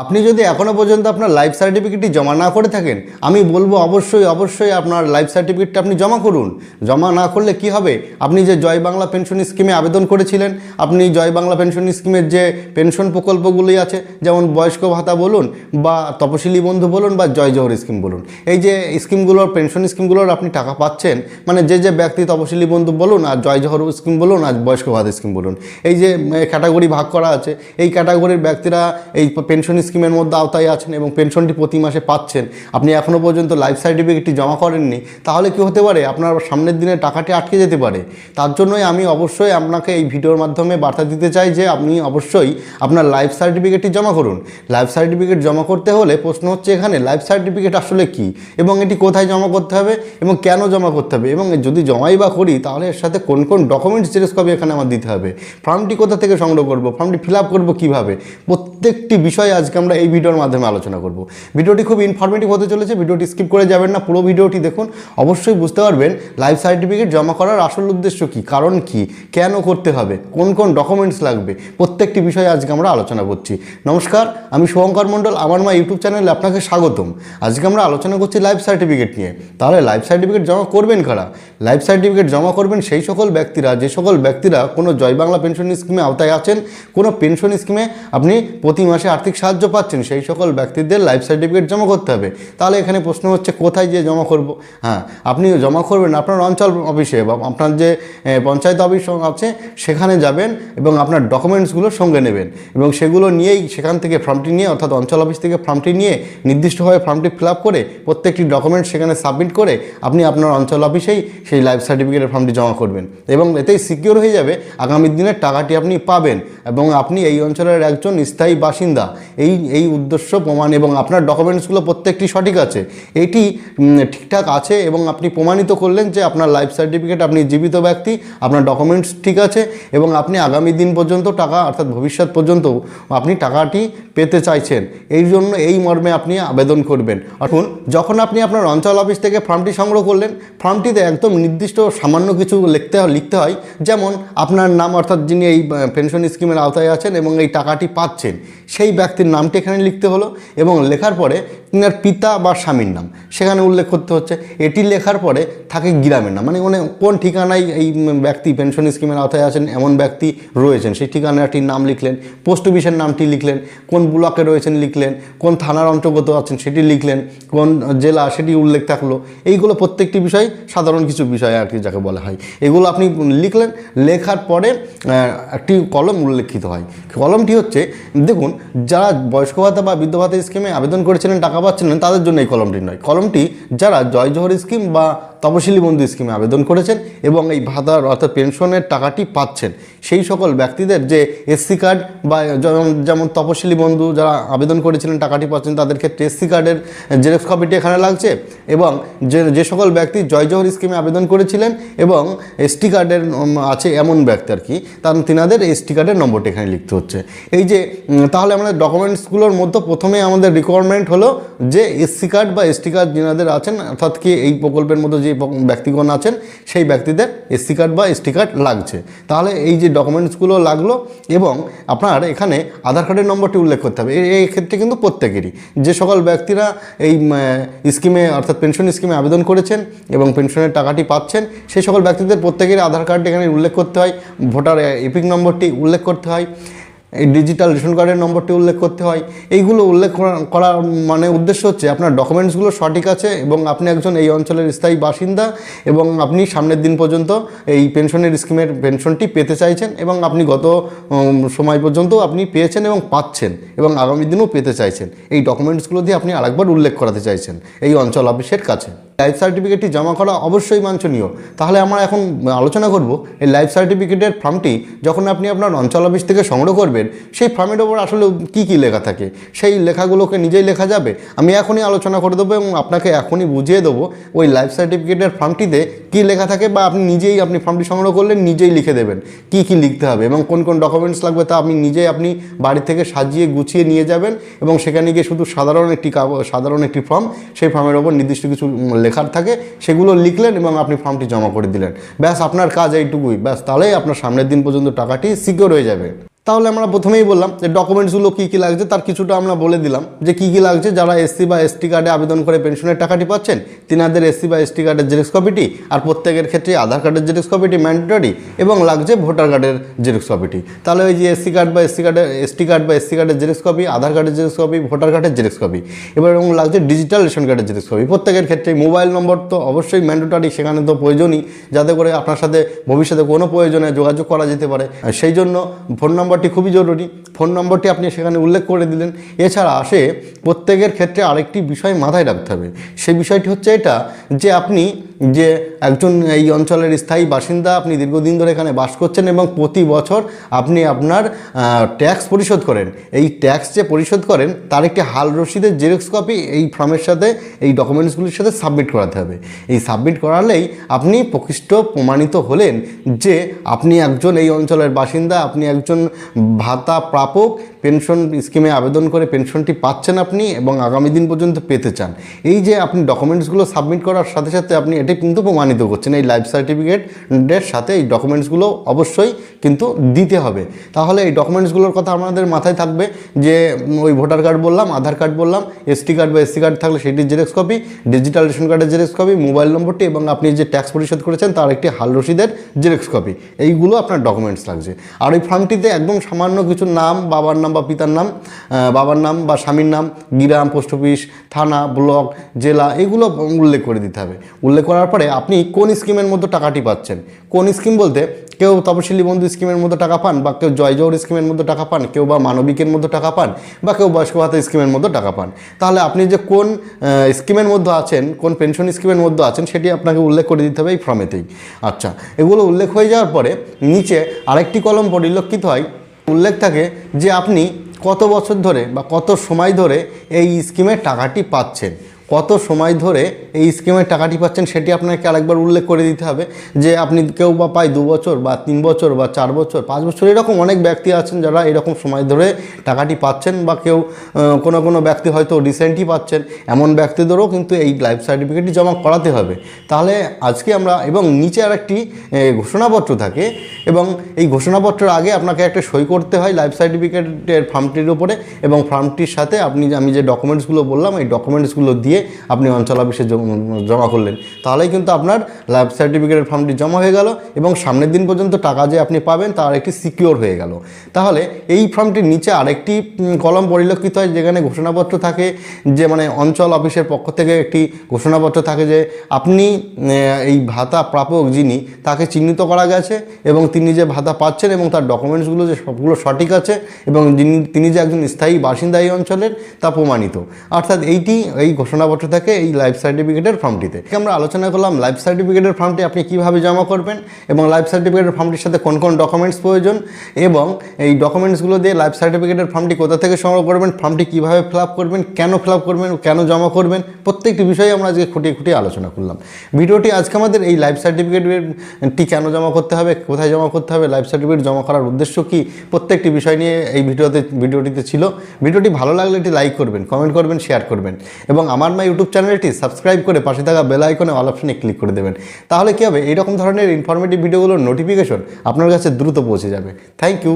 আপনি যদি এখনও পর্যন্ত আপনার লাইফ সার্টিফিকেটটি জমা না করে থাকেন, আমি বলব অবশ্যই অবশ্যই আপনার লাইফ সার্টিফিকেটটা আপনি জমা করুন। জমা না করলে কি হবে? আপনি যে জয় বাংলা পেনশন স্কিমে আবেদন করেছিলেন, আপনি জয় বাংলা পেনশন স্কিমের যে পেনশন প্রকল্পগুলি আছে, যেমন বয়স্ক ভাতা বলুন বা তপশিলি বন্ধু বলুন বা জয় জহর স্কিম বলুন, এই যে স্কিমগুলোর পেনশন স্কিমগুলোর আপনি টাকা পাচ্ছেন মানে যে যে ব্যক্তি তপশিলি বন্ধু বলুন আর জয় জহর স্কিম বলুন আর বয়স্ক ভাতা স্কিম বলুন, এই যে ক্যাটাগরি ভাগ করা আছে, এই ক্যাটাগরির ব্যক্তিরা এই পেনশন স্কিমের মধ্যে আওতায় আছেন এবং পেনশনটি প্রতি মাসে পাচ্ছেন। আপনি এখনও পর্যন্ত লাইফ সার্টিফিকেটটি জমা করেননি। তাহলে কি হতে পারে? আপনার সামনের দিনে টাকাটি আটকে যেতে পারে। তার জন্যই আমি অবশ্যই আপনাকে এই ভিডিওর মাধ্যমে বার্তা দিতে চাই যে আপনি অবশ্যই আপনার লাইফ সার্টিফিকেটটি জমা করুন। লাইফ সার্টিফিকেট জমা করতে হলে প্রশ্ন হচ্ছে এখানে লাইফ সার্টিফিকেট আসলে কি? এবং এটি কোথায় জমা করতে হবে? এবং কেন জমা করতে হবে? এবং যদি জমাই বা করি, তাহলে এর সাথে কোন কোন ডকুমেন্টস জেরক্স কপি এখানে আমার দিতে হবে? ফর্মটি কোথা থেকে সংগ্রহ করব? ফর্মটি ফিল আপ করব কীভাবে? প্রত্যেকটি বিষয় আজকে আমরা এই ভিডিওর মাধ্যমে আলোচনা করব। ভিডিওটি খুব ইনফরমেটিভ হতে চলেছে, ভিডিওটি স্কিপ করে যাবেন না, পুরো ভিডিওটি দেখুন। অবশ্যই বুঝতে পারবেন লাইফ সার্টিফিকেট জমা করার আসল উদ্দেশ্য কী, কারণ কি, কেন করতে হবে, কোন কোন ডকুমেন্টস লাগবে, প্রত্যেকটি বিষয়ে আজকে আমরা আলোচনা করছি। নমস্কার, আমি শুভঙ্কর মণ্ডল, আমার মা ইউটিউব চ্যানেলে আপনাকে স্বাগতম। আজকে আমরা আলোচনা করছি লাইফ সার্টিফিকেট নিয়ে। তাহলে লাইফ সার্টিফিকেট জমা করবেন কারা? লাইফ সার্টিফিকেট জমা করবেন সেই সকল ব্যক্তিরা, যে সকল ব্যক্তিরা কোনো জয় বাংলা পেনশন স্কিমে আওতায় আছেন, কোনো পেনশন স্কিমে আপনি প্রতি মাসে আর্থিক সাহায্য পাচ্ছেন, সেই সকল ব্যক্তিদের লাইফ সার্টিফিকেট জমা করতে হবে। তাহলে এখানে প্রশ্ন হচ্ছে, কোথায় যে জমা করব? হ্যাঁ আপনি জমা করবেন আপনার অঞ্চল অফিসে বা আপনার যে পঞ্চায়েত অফিস আছে, সেখানে যাবেন এবং আপনার ডকুমেন্টসগুলো সঙ্গে নেবেন এবং সেগুলো নিয়েই সেখান থেকে ফর্মটি নিয়ে অর্থাৎ অঞ্চল অফিস থেকে ফর্মটি নিয়ে নির্দিষ্টভাবে ফর্মটি ফিল করে প্রত্যেকটি ডকুমেন্ট সেখানে সাবমিট করে আপনি আপনার অঞ্চল অফিসেই সেই লাইফ সার্টিফিকেটের ফর্মটি জমা করবেন। এবং এতেই সিকিওর হয়ে যাবে, আগামী দিনের টাকাটি আপনি পাবেন এবং আপনি এই অঞ্চলের একজন স্থায়ী বাসিন্দা। এই এই এই উদ্দেশ্য, প্রমাণ এবং আপনার ডকুমেন্টসগুলো প্রত্যেকটি সঠিক আছে। এটি ঠিকঠাক আছে এবং আপনি প্রমাণিত করলেন যে আপনার লাইফ সার্টিফিকেট আপনি জীবিত ব্যক্তি, আপনার ডকুমেন্টস ঠিক আছে এবং আপনি আগামী দিন পর্যন্ত টাকা, অর্থাৎ ভবিষ্যৎ পর্যন্ত আপনি টাকাটি পেতে চাইছেন। এই জন্য, এই মর্মে আপনি আবেদন করবেন। এখন, যখন আপনি আপনার অঞ্চল অফিস থেকে ফর্মটি সংগ্রহ করলেন ফর্মটিতে একদম নির্দিষ্ট সামান্য কিছু লিখতে লিখতে হয়। যেমন, আপনার নাম, অর্থাৎ যিনি এই পেনশন স্কিমের আওতায় আছেন এবং এই টাকাটি পাচ্ছেন, সেই ব্যক্তির নামটি এখানে লিখতে হলো এবং লেখার পরে তিনার পিতা বা স্বামীর নাম। সেখানে উল্লেখ করতে হচ্ছে, এটি লেখার পরে থাকে গ্রামের নাম। মানে মানে কোন ঠিকানায় এই ব্যক্তি পেনশন স্কিমের আওতায় আছেন, এমন ব্যক্তি রয়েছেন। সেই ঠিকানাটির নাম লিখলেন, পোস্ট অফিসের নামটি লিখলেন, কোন ব্লকে রয়েছেন লিখলেন, কোন থানার অন্তর্গত আছেন সেটি লিখলেন, কোন জেলা সেটি উল্লেখ থাকল। এইগুলো প্রত্যেকটি বিষয়, সাধারণ কিছু বিষয় আর কি যাকে বলা হয়। এগুলো আপনি লিখলেন, লেখার পরে একটি কলম উল্লেখিত হয়। কলমটি হচ্ছে, দেখুন, যারা বয়স্ক ভাতা বা বৃদ্ধ ভাতা স্কিমে আবেদন করেছিলেন, টাকা পাচ্ছিলেন তাদের জন্য এই কলমটি নয়। কলমটি যারা জয় জহর স্কিম বা তপশিলি বন্ধু স্কিমে আবেদন করেছেন এবং এই ভাতার অর্থাৎ পেনশনের টাকাটি পাচ্ছেন। সেই সকল ব্যক্তিদের যে এসসি কার্ড বা যেমন যেমন তপশিলি বন্ধু যারা আবেদন করেছিলেন টাকাটি পাচ্ছেন, তাদের ক্ষেত্রে এসসি কার্ডের জেরক্স কপিটি এখানে লাগছে এবং যে যে সকল ব্যক্তি জয় জহর স্কিমে আবেদন করেছিলেন এবং এসটি কার্ডের আছে এমন ব্যক্তি আর কি, তার, তিনাদের এসটি কার্ডের নম্বরটি এখানে লিখতে হচ্ছে। এই যে তাহলে আমাদের ডকুমেন্টসগুলোর মধ্যে প্রথমে আমাদের রিকোয়ারমেন্ট হলো যে এসসি কার্ড বা এসটি কার্ড যিনাদের আছেন, অর্থাৎ কি এই প্রকল্পের মধ্যে যে ব্যক্তিগণ আছেন, সেই ব্যক্তিদের এসসি কার্ড বা এসটি কার্ড লাগছে। তাহলে এই যে ডকুমেন্টসগুলো লাগল এবং আপনার এখানে আধার কার্ডের নম্বরটি উল্লেখ করতে হবে। এই- ক্ষেত্রে কিন্তু প্রত্যেকেরই। যে সকল ব্যক্তিরা এই স্কিমে অর্থাৎ পেনশন স্কিমে আবেদন করেছেন এবং পেনশনের টাকাটি পাচ্ছেন, সেই সকল ব্যক্তিদের প্রত্যেকেরই আধার কার্ডটি এখানে উল্লেখ করতে হয়। ভোটার এপিক নম্বরটি উল্লেখ করতে হয়। এই ডিজিটাল রেশন কার্ডের নম্বরটি উল্লেখ করতে হয়। এইগুলো উল্লেখ করা- করার মানে উদ্দেশ্য হচ্ছে আপনার ডকুমেন্টসগুলো সঠিক আছে এবং আপনি একজন এই অঞ্চলের স্থায়ী বাসিন্দা এবং আপনি সামনের দিন পর্যন্ত এই পেনশনের স্কিমের পেনশনটি পেতে চাইছেন এবং আপনি গত সময় পর্যন্ত আপনি পেয়েছেন এবং পাচ্ছেন এবং আগামী দিনেও পেতে চাইছেন। এই ডকুমেন্টসগুলো দিয়ে আপনি আরেকবার উল্লেখ করাতে চাইছেন। এই অঞ্চল অফিসের কাছে। লাইফ সার্টিফিকেটটি জমা করা অবশ্যই বাঞ্ছনীয়। তাহলে আমরা এখন আলোচনা করব এই লাইফ সার্টিফিকেটের ফর্মটি যখন আপনি আপনার অঞ্চল অফিস থেকে সংগ্রহ করবেন সেই ফর্মের ওপর আসলে কী কী লেখা থাকে? সেই লেখাগুলোকে নিজেই লেখা যাবে? আমি এখনই আলোচনা করে দেবো এবং আপনাকে এখনই বুঝিয়ে দেবো ওই লাইফ সার্টিফিকেটের ফর্মটিতে কী লেখা থাকে বা আপনি নিজেই আপনি ফর্মটি সংগ্রহ করলে নিজেই লিখে দেবেন কী কী লিখতে হবে এবং কোন কোন ডকুমেন্টস লাগবে তা আপনি নিজেই আপনি বাড়ি থেকে সাজিয়ে গুছিয়ে নিয়ে যাবেন এবং সেখানে গিয়ে শুধু সাধারণ একটি সাধারণ একটি ফর্ম সেই ফর্মের ওপর নির্দিষ্ট কিছু উম, লেখার থাকে, সেগুলো লিখলেন এবং আপনি ফর্মটি জমা করে দিলেন। ব্যাস, আপনার কাজ এইটুকুই। ব্যাস, তাহলেই আপনার সামনের দিন পর্যন্ত টাকাটি সিকিওর হয়ে যাবে। তাহলে আমরা প্রথমেই বললাম যে ডকুমেন্টসগুলো কী কী লাগছে, তার কিছুটা আমরা বলে দিলাম যে কী কী লাগছে। যারা এসসি বা এসটি কার্ডে আবেদন করে পেনশনের টাকাটি পাচ্ছেন, তিনাদের এসসি বা এসটি কার্ডের জেরক্স কপিটি আর প্রত্যেকের ক্ষেত্রে আধার কার্ডের জেরক্স কপিটি ম্যান্ডেটরি এবং লাগছে ভোটার কার্ডের জেরক্স কপিটি তাহলে ওই যে এসসি কার্ড বা এসসি কার্ডের এসটি কার্ড বা এসসি কার্ডের জেরক্স কপি আধার কার্ডের জেরক্স কপি ভোটার কার্ডের জেরক্স কপি এবার এবং লাগছে ডিজিটাল রেশন কার্ডের জেরক্স কপি প্রত্যেকের ক্ষেত্রে মোবাইল নম্বর তো অবশ্যই ম্যান্ডেটরি সেখানে তো প্রয়োজনই। যাতে করে আপনার সাথে ভবিষ্যতে কোনো প্রয়োজনে যোগাযোগ করা যেতে পারে। সেই জন্য ফোন নম্বরটি খুবই জরুরি। ফোন নম্বরটি আপনি সেখানে উল্লেখ করে দিলেন। এছাড়া আসে প্রত্যেকের ক্ষেত্রে আরেকটি বিষয় মাথায় রাখতে হবে। সেই বিষয়টি হচ্ছে এটা যে আপনি যে একজন এই অঞ্চলের স্থায়ী বাসিন্দা, আপনি দীর্ঘদিন ধরে এখানে বাস করছেন এবং প্রতি বছর আপনি আপনার ট্যাক্স পরিশোধ করেন। এই ট্যাক্স যে পরিশোধ করেন, তার একটি হাল রসিদের জেরক্স কপি এই ফর্মের সাথে, এই ডকুমেন্টসগুলির সাথে সাবমিট করাতে হবে। এই সাবমিট করালেই আপনি প্রকৃষ্ট প্রমাণিত হলেন যে আপনি একজন এই অঞ্চলের বাসিন্দা, আপনি একজন ভাতা প্রাপক পেনশন স্কিমে আবেদন করে পেনশনটি পাচ্ছেন আপনি এবং আগামী দিন পর্যন্ত পেতে চান। এই যে আপনি ডকুমেন্টসগুলো সাবমিট করার সাথে সাথে আপনি এটি কিন্তু প্রমাণিত করছেন। এই লাইফ সার্টিফিকেটের সাথে এই ডকুমেন্টসগুলো অবশ্যই কিন্তু দিতে হবে। তাহলে এই ডকুমেন্টসগুলোর কথা আমাদের মাথায় থাকবে যে ওই ভোটার কার্ড বললাম, আধার কার্ড বললাম এসটি কার্ড বা এসসি কার্ড থাকলে সেটির জেরক্স কপি, ডিজিটাল রেশন কার্ডের জেরক্স কপি, মোবাইল নম্বরটি এবং আপনি যে ট্যাক্স পরিশোধ করেছেন তার একটি হাল রসিদের জেরক্স কপি। এইগুলো আপনার ডকুমেন্টস লাগছে। আর ওই ফর্মটিতে একদম সামান্য কিছু নাম, বাবার নাম বা পিতার নাম বাবার নাম বা স্বামীর নাম, গ্রাম, পোস্ট অফিস, থানা, ব্লক, জেলা, এগুলো উল্লেখ করে দিতে হবে। উল্লেখ করার পরে আপনি কোন স্কিমের মধ্যে টাকাটি পাচ্ছেন? কোন স্কিম বলতে কেউ তপশিলি বন্ধু স্কিমের মধ্যে টাকা পান বা কেউ জয় জৌর স্কিমের মধ্যে টাকা পান, কেউ বা মানবিকের মধ্যে টাকা পান বা কেউ বয়স্ক ভাতা স্কিমের মধ্যে টাকা পান। তাহলে আপনি যে কোন স্কিমের মধ্যে আছেন, কোন পেনশন স্কিমের মধ্যে আছেন, সেটি আপনাকে উল্লেখ করে দিতে হবে এই ফর্মেতেই। আচ্ছা এগুলো উল্লেখ হয়ে যাওয়ার পরে নিচে আরেকটি কলম পরিলক্ষিত হয় উল্লেখ থাকে যে আপনি কত বছর ধরে বা কত সময় ধরে এই স্কিমের টাকাটি পাচ্ছেন। কত সময় ধরে এই স্কিমের টাকাটি পাচ্ছেন সেটি আপনাকে আরেকবার উল্লেখ করে দিতে হবে যে আপনি কেউ বা পায় দু বছর বা তিন বছর বা চার বছর, পাঁচ বছর এরকম অনেক ব্যক্তি আছেন যারা এরকম সময় ধরে টাকাটি পাচ্ছেন বা কেউ কোনো কোনো ব্যক্তি হয়তো রিসেন্টই পাচ্ছেন, এমন ব্যক্তিদেরও কিন্তু এই লাইফ সার্টিফিকেটটি জমা করাতে হবে। তাহলে আজকে আমরা, এবং নিচে আর একটি ঘোষণাপত্র থাকে, এবং এই ঘোষণাপত্রের আগে আপনাকে একটা সই করতে হয় লাইফ সার্টিফিকেটের ফর্মটির উপরে, এবং ফর্মটির সাথে আপনি, আমি যে ডকুমেন্টসগুলো বললাম, এই ডকুমেন্টসগুলো দিয়ে আপনি অঞ্চল অফিসে জমা করলেন। তাহলেই কিন্তু আপনার লাইফ সার্টিফিকেটের ফর্মটি জমা হয়ে গেল এবং সামনের দিন পর্যন্ত টাকা যে আপনি পাবেন তার একটি সিকিওর হয়ে গেল। তাহলে এই ফর্মটির নিচে আরেকটি কলম পরিলক্ষিত হয় যেখানে ঘোষণাপত্র থাকে যে মানে অঞ্চল অফিসের পক্ষ থেকে একটি ঘোষণাপত্র থাকে যে আপনি এই ভাতা প্রাপক যিনি তাকে চিহ্নিত করা গেছে এবং তিনি যে ভাতা পাচ্ছেন এবং তার ডকুমেন্টসগুলো যে সবগুলো সঠিক আছে এবং যিনি, তিনি যে একজন স্থায়ী বাসিন্দা এই অঞ্চলের তা প্রমাণিত। অর্থাৎ এইটি, এই ঘোষণাপত্র থাকে এই লাইফ সার্টিফিকেটের ফর্মটিতে আমরা আলোচনা করলাম লাইফ সার্টিফিকেটের ফর্মটি আপনি কীভাবে জমা করবেন এবং লাইফ সার্টিফিকেটের ফর্মটির সাথে কোন কোন ডকুমেন্টস প্রয়োজন এবং এই ডকুমেন্টসগুলো দিয়ে লাইফ সার্টিফিকেটের ফর্মটি কোথা থেকে সংগ্রহ করবেন ফর্মটি কীভাবে ফিল করবেন, কেন ফিল করবেন, কেন জমা করবেন, প্রত্যেকটি বিষয়ে আমরা আজকে খুঁটিয়ে খুঁটিয়ে আলোচনা করলাম। ভিডিওটি আজকে আমাদের এই লাইফ সার্টিফিকেটটি কেন জমা করতে হবে, কোথায় জমা করতে হবে লাইফ সার্টিফিকেট জমা করার উদ্দেশ্য কী, প্রত্যেকটি বিষয় নিয়ে এই ভিডিওতে, ভিডিওটিতে ছিল। ভিডিওটি ভালো লাগলে এটি লাইক করবেন কমেন্ট করবেন শেয়ার করবেন এবং আমার মা ইউটিউব চ্যানেলটি সাবস্ক্রাইব করে পাশে থাকা বেল আইকনে অল অপশনে ক্লিক করে দেবেন। তাহলে কী হবে? এইরকম ধরনের ইনফরমেটিভ ভিডিওগুলোর নোটিফিকেশন আপনার কাছে দ্রুত পৌঁছে যাবে। Thank you